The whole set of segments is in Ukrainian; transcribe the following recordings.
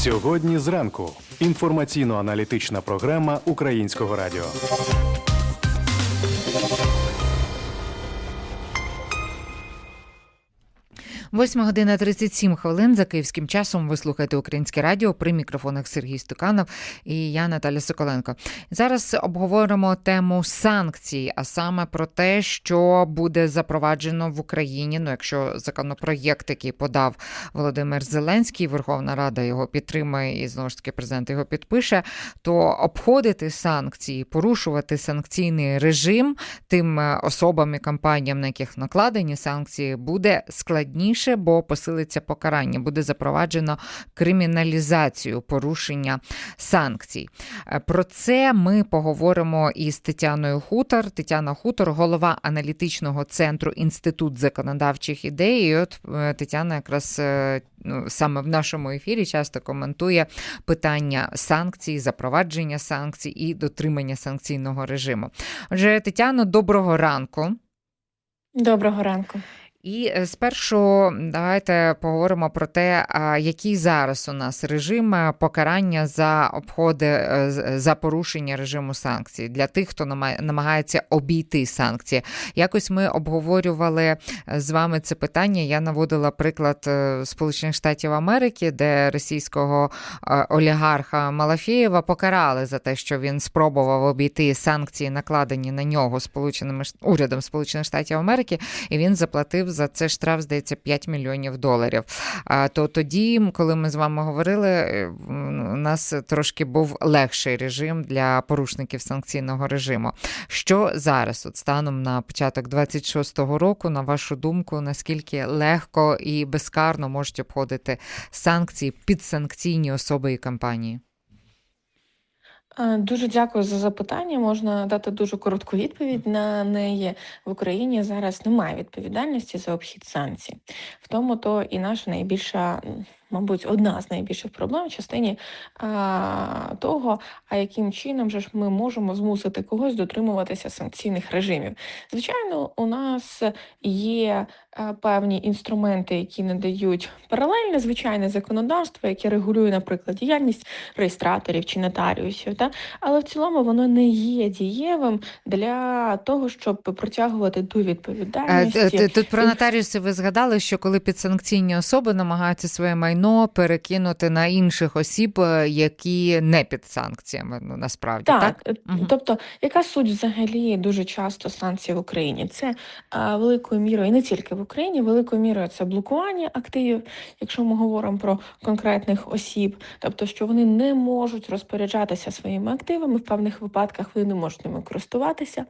Сьогодні зранку. Інформаційно-аналітична програма Українського радіо. Восьма година 37 хвилин за київським часом. Ви слухаєте українське радіо при мікрофонах Сергій Стуканов і я Наталя Соколенко. Зараз обговоримо тему санкцій, а саме про те, що буде запроваджено в Україні. Ну, якщо законопроєкт, який подав Володимир Зеленський, Верховна Рада його підтримає, і знову ж таки президент його підпише, то обходити санкції, порушувати санкційний режим тим е, особам і компаніям, на яких накладені санкції, буде складніше, бо посилиться покарання, буде запроваджено криміналізацію порушення санкцій. Е, Про це ми поговоримо із Тетяною Хутор. Тетяна Хутор, голова аналітичного центру Інститут законодавчих ідей. І от е, Тетяна якраз е, ну, саме в нашому ефірі часто коментує питання санкцій, запровадження санкцій і дотримання санкційного режиму. Отже, Тетяно, доброго ранку. Доброго ранку. І е, спершу давайте поговоримо про те, який зараз у нас режим е, покарання за обходи е, за порушення режиму санкцій для тих, хто нама- намагається обійти санкції. Якось ми обговорювали з вами це питання. Я наводила приклад Сполучених Штатів Америки, де російського олігарха Малафєєва покарали за те, що він спробував обійти санкції, накладені на нього сполученими урядом Сполучених Штатів Америки і він заплатив за це штраф, здається, 5 мільйонів доларів. А то тоді, коли ми з вами говорили, е, у нас трошки був легший режим для порушників санкційного режиму. Що зараз, от станом на початок 26-го року, на вашу думку, наскільки легко і безкарно можуть обходити санкції підсанкційні особи і компанії? Е, Дуже дякую за запитання. Можна дати дуже коротку відповідь на неї. В Україні зараз немає відповідальності за обхід санкцій. В тому то і наша найбільша, мабуть, одна з найбільших проблем в частині а, того, а яким чином же ж ми можемо змусити когось дотримуватися санкційних режимів. Звичайно, у нас є е, певні інструменти, які надають паралельне звичайне законодавство, яке регулює, наприклад, діяльність реєстраторів чи нотаріусів. Та? Але в цілому воно не є дієвим для того, щоб притягувати до Е, відповідальності. т- Тут про нотаріуси ви згадали, що коли підсанкційні особи намагаються своє майно перекинути на інших осіб, е, які не під санкціями, ну насправді так. Так, е, тобто, яка суть взагалі дуже часто санкцій в Україні? Це а, великою мірою, і не тільки в Україні, великою мірою це блокування активів, якщо ми говоримо про конкретних осіб, тобто, що вони не можуть розпоряджатися своїми активами, в певних випадках вони не можуть ними користуватися,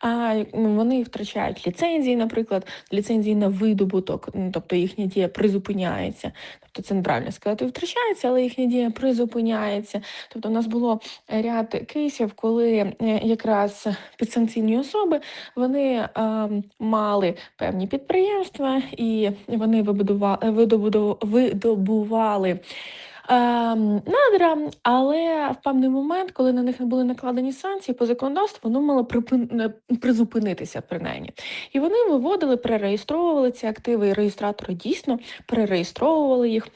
а вони втрачають ліцензії, наприклад, ліцензії на видобуток, м, тобто їхня дія призупиняється. Тобто це неправильно сказати, втрачається, але їхня дія призупиняється. Тобто, у нас було ряд кейсів, коли е, якраз підсанкційні особи вони е, мали певні підприємства і вони видобували. Ем, Надра, але в певний момент, коли на них не були накладені санкції по законодавству, воно мало припин... призупинитися принаймні. І вони виводили, перереєстровували ці активи, і реєстратори дійсно перереєстровували їх.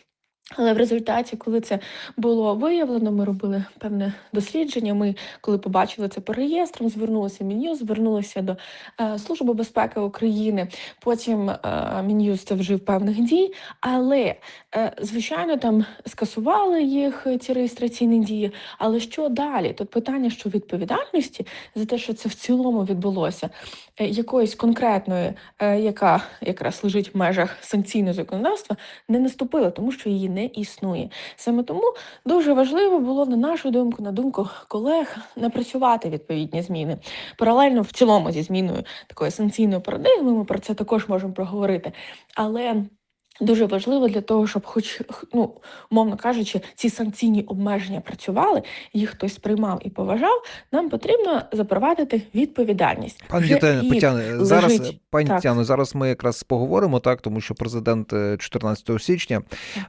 Але в результаті, коли це було виявлено, ми робили певне дослідження. Ми, коли побачили це по реєстрам, звернулися в Мін'юз, звернулися до е, Служби безпеки України. Потім е, Мін'юз це вжив певних дій, але е, звичайно там скасували їх е, ці реєстраційні дії. Але що далі? Тут питання, що відповідальності за те, що це в цілому відбулося, е, якоїсь конкретної, е, яка якраз лежить в межах санкційного законодавства, не наступила, тому що її не існує. Саме тому дуже важливо було, на нашу думку, на думку колег, напрацювати відповідні зміни. Паралельно в цілому зі зміною такої санкційної парадигми, ми про це також можемо проговорити. Але Дуже важливо для того, щоб, хоч ну умовно кажучи, ці санкційні обмеження працювали, їх хтось сприймав і поважав. Нам потрібно запровадити відповідальність. Пані Тетяно, зараз лежить- пані. Тетяно, зараз ми якраз поговоримо так, тому що президент е, 14 січня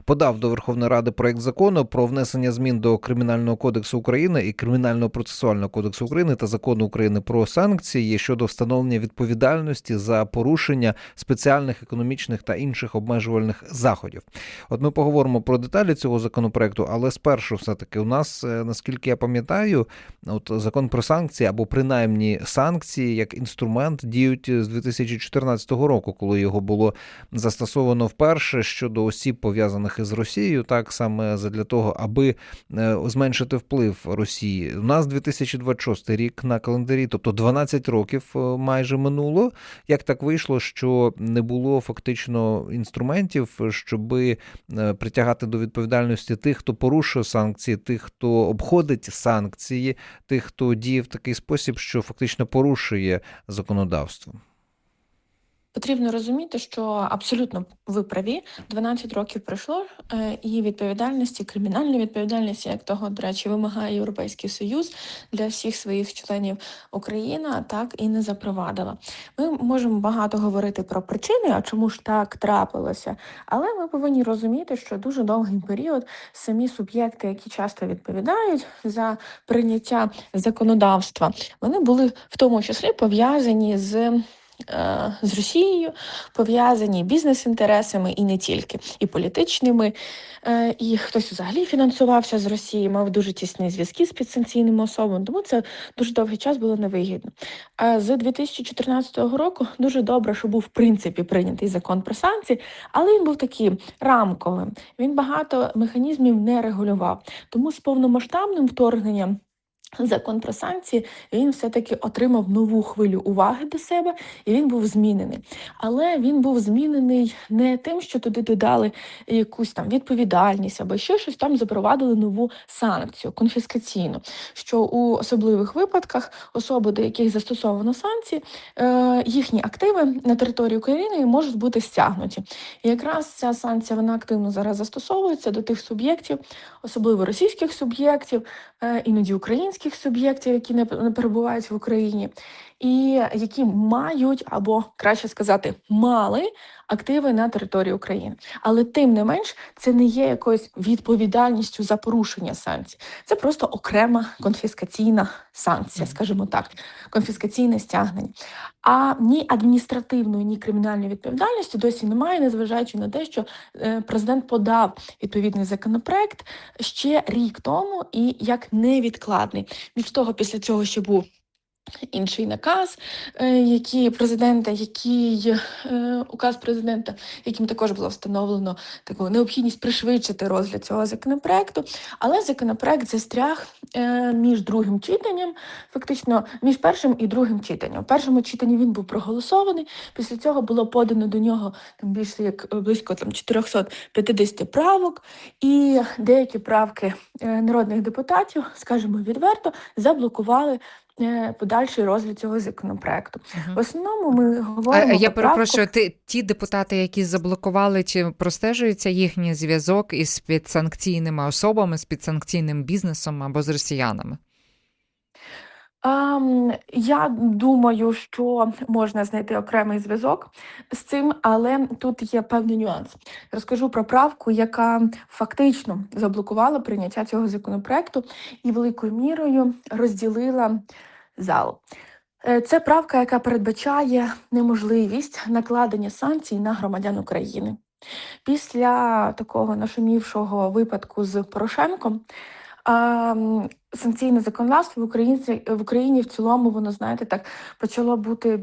подав до Верховної Ради проект закону про внесення змін до Кримінального кодексу України і Кримінального процесуального кодексу України та закону України про санкції щодо встановлення відповідальності за порушення спеціальних економічних та інших обмежувальних стримувальних заходів. От ми поговоримо про деталі цього законопроекту, але спершу, все таки, у нас, е, наскільки я пам'ятаю, от закон про санкції або принаймні санкції як інструмент діють з 2014 року, коли його було застосовано вперше щодо осіб пов'язаних із Росією, так саме для того, аби е, зменшити вплив Росії. У нас 2026 рік на календарі, тобто 12 років е, майже минуло. Як так вийшло, що не було фактично інструментів, щоби щоб притягати до відповідальності тих, хто порушує санкції, тих, хто обходить санкції, тих, хто діє в такий спосіб, що фактично порушує законодавство. Потрібно розуміти, що абсолютно ви праві. 12 років пройшло, е, і відповідальності, кримінальної відповідальності, як того, до речі, вимагає Європейський Союз для всіх своїх членів Україна так і не запровадила. Ми можемо багато говорити про причини, а чому ж так трапилося. Але ми повинні розуміти, що дуже довгий період самі суб'єкти, які часто відповідають за прийняття законодавства, вони були в тому числі пов'язані з. Е, З Росією пов'язані бізнес-інтересами і не тільки, і політичними, е, і хтось взагалі фінансувався з Росії, мав дуже тісні зв'язки з підсанкційними особами, тому це дуже довгий час було невигідно. А з 2014 року дуже добре, що був в принципі прийнятий закон про санкції, але він був таким рамковим. Він багато механізмів не регулював. Тому з повномасштабним вторгненням. Закон про санкції він все-таки отримав нову хвилю уваги до себе, і він був змінений. Але він був змінений не тим, що туди додали якусь там відповідальність або ще щось там запровадили нову санкцію конфіскаційну. Що у особливих випадках особи, до яких застосовано санкції, е, їхні активи на території України можуть бути стягнуті. І якраз ця санкція вона активно зараз застосовується до тих суб'єктів, особливо російських суб'єктів, е, іноді українських суб'єктів, які не перебувають в Україні, і які мають або краще сказати, мали активи на території України. Але тим не менш, це не є якоюсь відповідальністю за порушення санкцій. Це просто окрема конфіскаційна санкція, скажімо так, конфіскаційне стягнення. А ні адміністративної, ні кримінальної відповідальності досі немає, незважаючи на те, що е, президент подав відповідний законопроект ще рік тому і як невідкладний. Більш того, після цього ще був. Інший наказ, е, який президента, який е, указ президента, яким також було встановлено таку необхідність пришвидшити розгляд цього законопроекту. Але законопроект застряг е, між другим читанням, фактично між першим і другим читанням. У першому читанні він був проголосований. Після цього було подано до нього там більше як близько там 450 правок, і деякі правки народних депутатів, скажімо відверто, заблокували. Е, Подальший розгляд цього законопроекту. В основному ми А, я поправку... перепрошую, ти, ті депутати, які заблокували, чи простежується їхній зв'язок із підсанкційними особами, з підсанкційним бізнесом або з росіянами? Ам, я думаю, що можна знайти окремий зв'язок з цим, але тут є певний нюанс. Розкажу про правку, яка фактично заблокувала прийняття цього законопроекту і великою мірою розділила зал. Е, Це правка, яка передбачає неможливість накладення санкцій на громадян України. Після такого нашумівшого випадку з Порошенком санкційне законодавство в Україні, в Україні в цілому, воно, знаєте, так почало бути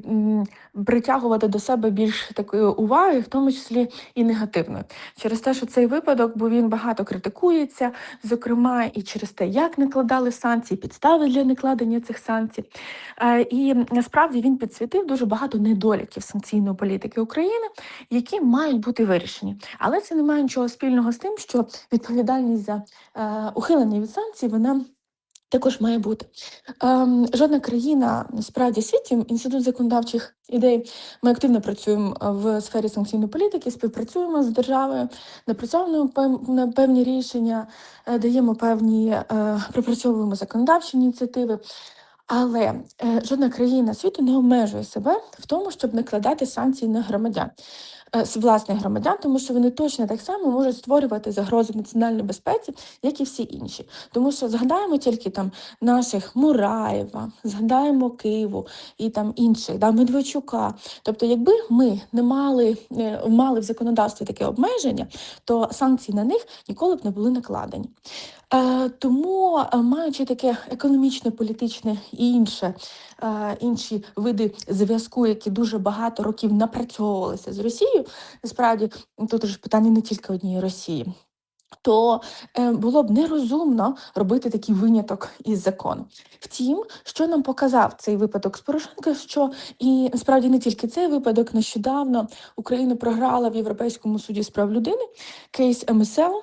притягувати до себе більш такої уваги, в тому числі і негативної. Через те, що цей випадок, бо він багато критикується, зокрема, і через те, як накладали санкції, підстави для накладення цих санкцій. Е, І насправді він підсвітив дуже багато недоліків санкційної політики України, які мають бути вирішені. Але це не має нічого спільного з тим, що відповідальність за е, ухилення від санкцій вона. Також має бути. Ем, жодна країна насправді світі, інститут законодавчих ідей. Ми активно працюємо в сфері санкційної політики, співпрацюємо з державою, напрацьовуємо пев- на певні рішення, е, даємо певні, е, пропрацьовуємо законодавчі ініціативи. Але е, жодна країна світу не обмежує себе в тому, щоб накладати санкції на громадян. Е, з власних громадян, тому що вони точно так само можуть створювати загрозу національній безпеці, як і всі інші. Тому що згадаємо тільки там наших Мураєва, згадаємо Києву і там інших, да, Медведчука. Тобто, якби ми не мали, е, мали в законодавстві таке обмеження, то санкції на них ніколи б не були накладені. Е, тому, е, маючи таке економічне, політичне і інше, е, інші види зв'язку, які дуже багато років напрацьовувалися з Росією, насправді тут ж питання не тільки однієї Росії. То е, було б нерозумно робити такий виняток із закону. Втім, що нам показав цей випадок з Порошенка, що і насправді не тільки цей випадок, нещодавно Україна програла в Європейському суді з прав людини кейс МСЛ.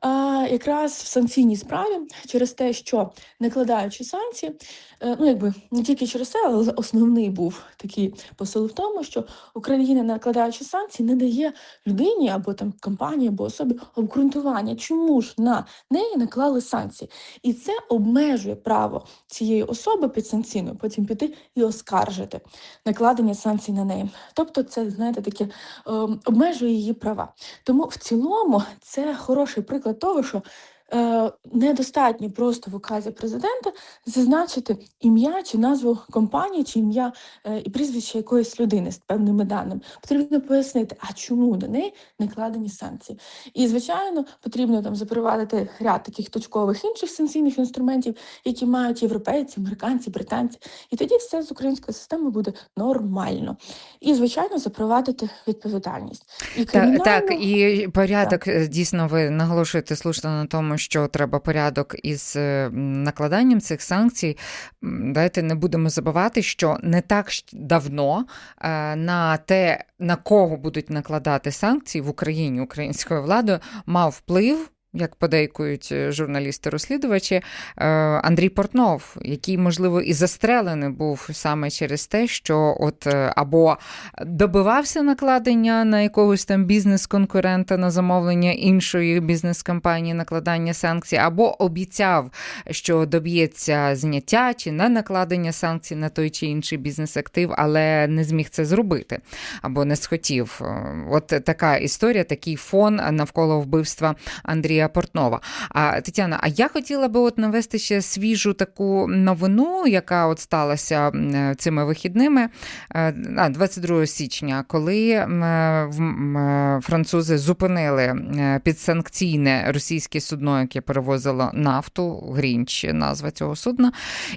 А, якраз в санкційній справі через те, що накладаючи санкції, е, ну якби не тільки через це, але основний був такий посил в тому, що Україна, накладаючи санкції, не дає людині або там компанії, або особі обґрунтування, чому ж на неї наклали санкції, і це обмежує право цієї особи підсанкційної потім піти і оскаржити накладення санкцій на неї. Тобто, це знаєте таке е, обмежує її права. Тому в цілому це хороший приклад того, що е, недостатньо просто в указі президента зазначити ім'я чи назву компанії, чи ім'я е, і прізвище якоїсь людини з певними даними. Потрібно пояснити, а чому до неї накладені санкції. І, звичайно, потрібно там запровадити ряд таких точкових інших санкційних інструментів, які мають європейці, американці, британці. І тоді все з української системи буде нормально. І, звичайно, запровадити відповідальність. І Так, так, і порядок е, дійсно ви наголошуєте слушно на тому, що треба порядок із е, накладанням цих санкцій. Давайте не будемо забувати, що не так давно е, на те, на кого будуть накладати санкції в Україні українською владою, мав вплив. Як подейкують е, журналісти-розслідувачі, е, Андрій Портнов, який, можливо, і застрелений був саме через те, що от е, або добивався накладення на якогось там бізнес-конкурента на замовлення іншої бізнес-компанії накладання санкцій, або обіцяв, що доб'ється зняття чи не накладення санкцій на той чи інший бізнес-актив, але не зміг це зробити або не схотів. От така історія, такий фон навколо вбивства Андрія Портнова. А Тетяна, а я хотіла би от навести ще свіжу таку новину, яка от сталася е, цими вихідними. Е, а, 22 січня, коли е, е, французи зупинили е, підсанкційне російське судно, яке перевозило нафту, Грінч, назва цього судна,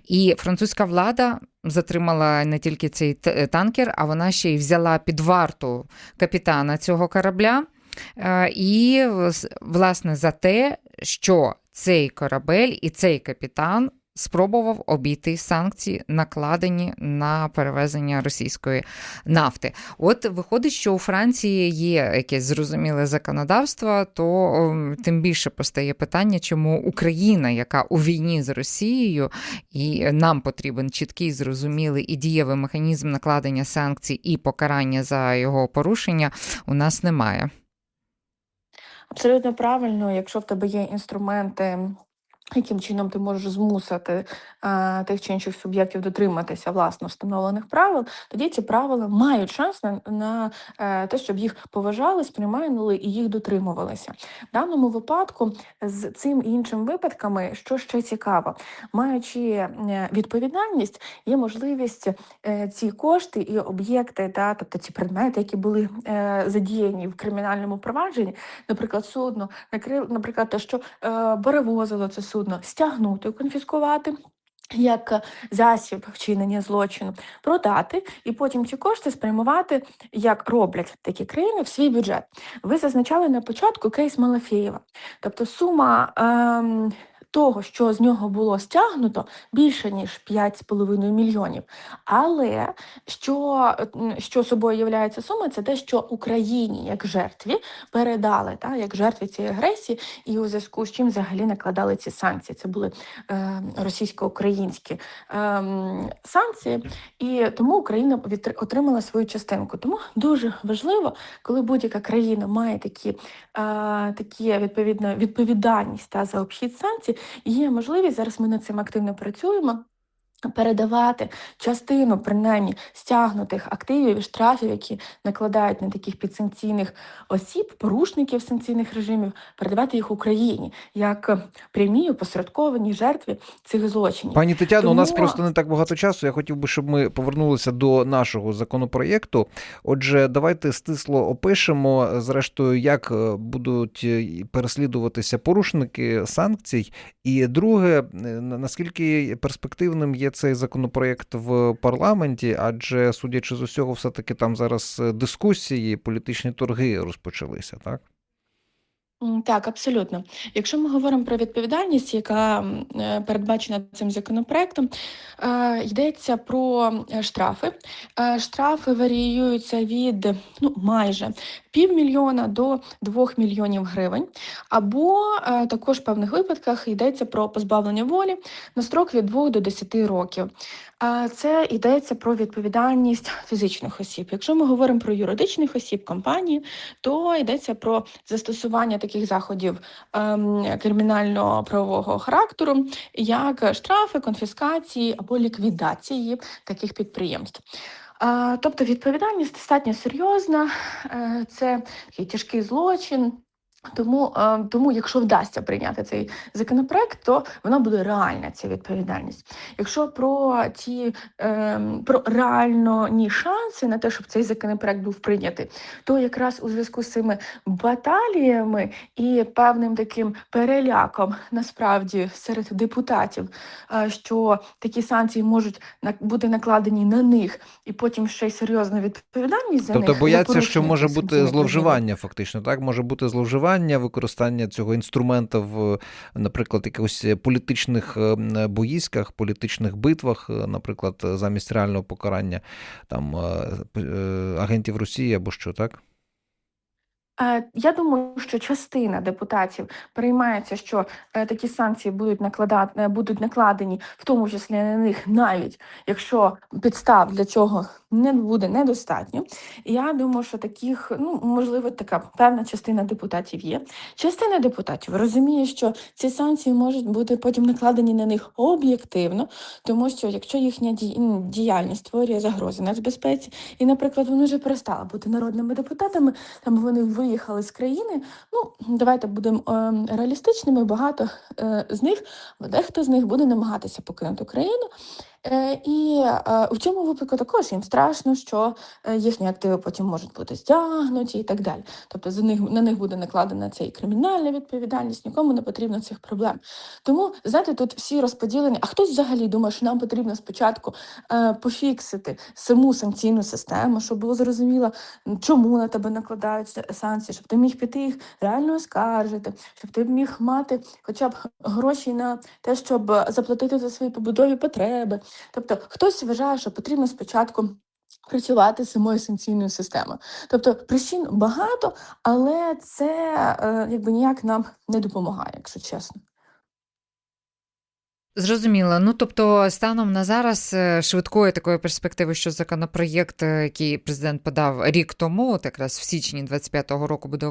і французька влада. Затримала не тільки цей танкер, а вона ще й взяла під варту капітана цього корабля. Е, І власне за те, що цей корабель і цей капітан спробував обійти санкції, накладені на перевезення російської нафти. От виходить, що у Франції є якесь зрозуміле законодавство, то ем, тим більше постає питання, чому Україна, яка у війні з Росією, і нам потрібен чіткий, зрозумілий і дієвий механізм накладення санкцій і покарання за його порушення, у нас немає. Абсолютно правильно, якщо в тебе є інструменти, яким чином ти можеш змусити а, тих чи інших суб'єктів дотриматися власно встановлених правил, тоді ці правила мають шанс на, на е, те, щоб їх поважали, сприймали і їх дотримувалися. В даному випадку з цим і іншим випадками, що ще цікаво, маючи е, відповідальність, є можливість е, ці кошти і об'єкти, та, тобто ці предмети, які були е, задіяні в кримінальному провадженні, наприклад, судно, накрив, наприклад, те, що е, перевозило це судно, стягнути, конфіскувати. Як е, засіб вчинення злочину продати і потім ці кошти спрямувати, як роблять такі країни, в свій бюджет. Ви зазначали на початку кейс Малафєєва. Тобто сума ем, того, що з нього було стягнуто, більше ніж 5,5 мільйонів. Але що, що собою являється сума, це те, що Україні як жертві передали, та, як жертві цієї агресії, і у зв'язку з чим взагалі накладали ці санкції. Це були е, російсько-українські ем, санкції, і тому Україна отримала свою частинку. Тому дуже важливо, коли будь-яка країна має такі, е, такі відповідно відповідальність та за обхід санкцій, є можливість зараз. Ми над цим активно працюємо. Передавати частину, принаймні, стягнутих активів і штрафів, які накладають на таких підсанкційних осіб, порушників санкційних режимів, передавати їх Україні як е, прямій опосередкованій жертві цих злочинів. Пані Тетяно, у нас просто не так багато часу. Я хотів би, щоб ми повернулися до нашого законопроєкту. Отже, давайте стисло опишемо, зрештою, як е, будуть е, переслідуватися порушники санкцій. І друге, е, наскільки перспективним є цей законопроєкт в парламенті, адже судячи з усього, все таки там зараз е, дискусії, політичні торги розпочалися, так? Так, абсолютно. Якщо ми говоримо про відповідальність, яка е, передбачена цим законопроектом, е, йдеться про е, штрафи. Штрафи варіюються від ну, майже півмільйона до двох мільйонів гривень. Або також в певних випадках йдеться про позбавлення волі на строк від 2 до 10 років. Це йдеться про відповідальність фізичних осіб. Якщо ми говоримо про юридичних осіб, компанії, то йдеться про застосування таких заходів ем, кримінально-правового характеру, як штрафи, конфіскації або ліквідації таких підприємств. Тобто відповідальність достатньо серйозна, е, це такий тяжкий злочин. Тому, е, тому, якщо вдасться прийняти цей законопроект, то вона буде реальна ця відповідальність. Якщо про ті е, про реальні шанси на те, щоб цей законопроект був прийнятий, то якраз у зв'язку з цими баталіями і певним таким переляком насправді серед депутатів, е, що такі санкції можуть бути накладені на них, і потім ще й серйозна відповідальність за Тобто них. за бояться, що може бути зловживання, фактично, так? Може бути зловживання, використання цього інструмента в, наприклад, якихось політичних е, боїськах, політичних битвах, е, наприклад, замість реального покарання там е, агентів Росії або що, так? Е, Я думаю, що частина депутатів переймається, що е, такі санкції будуть накладати будуть накладені, в тому числі на них, навіть якщо підстав для цього не буде недостатньо. Я думаю, що таких, ну можливо, така певна частина депутатів є. Частина депутатів розуміє, що ці санкції можуть бути потім накладені на них об'єктивно, тому що якщо їхня діяльність створює загрози нацбезпеці, і, наприклад, вони вже перестали бути народними депутатами, там вони виїхали з країни. Ну, давайте будемо е, реалістичними. Багато е, з них, дехто з них буде намагатися покинути країну. Е, і е, у цьому випадку також їм страшно, що е, їхні активи потім можуть бути стягнуті і так далі. Тобто за них на них буде накладена ця і кримінальна відповідальність, нікому не потрібно цих проблем. Тому знаєте, тут всі розподілені. А хтось взагалі думає, що нам потрібно спочатку е, пофіксити саму санкційну систему, щоб було зрозуміло, чому на тебе накладають са- санкції, щоб ти міг піти їх реально оскаржити, щоб ти міг мати хоча б гроші на те, щоб е, заплатити за свої побудові потреби. Тобто хтось вважає, що потрібно спочатку. Працювати самою санкційною системою. Тобто причин багато, але це е, якби ніяк нам не допомагає, якщо чесно. Зрозуміло. Ну тобто, станом на зараз е, швидкої такої перспективи, що законопроєкт, е, який президент подав рік тому, якраз в січні 25-го року буде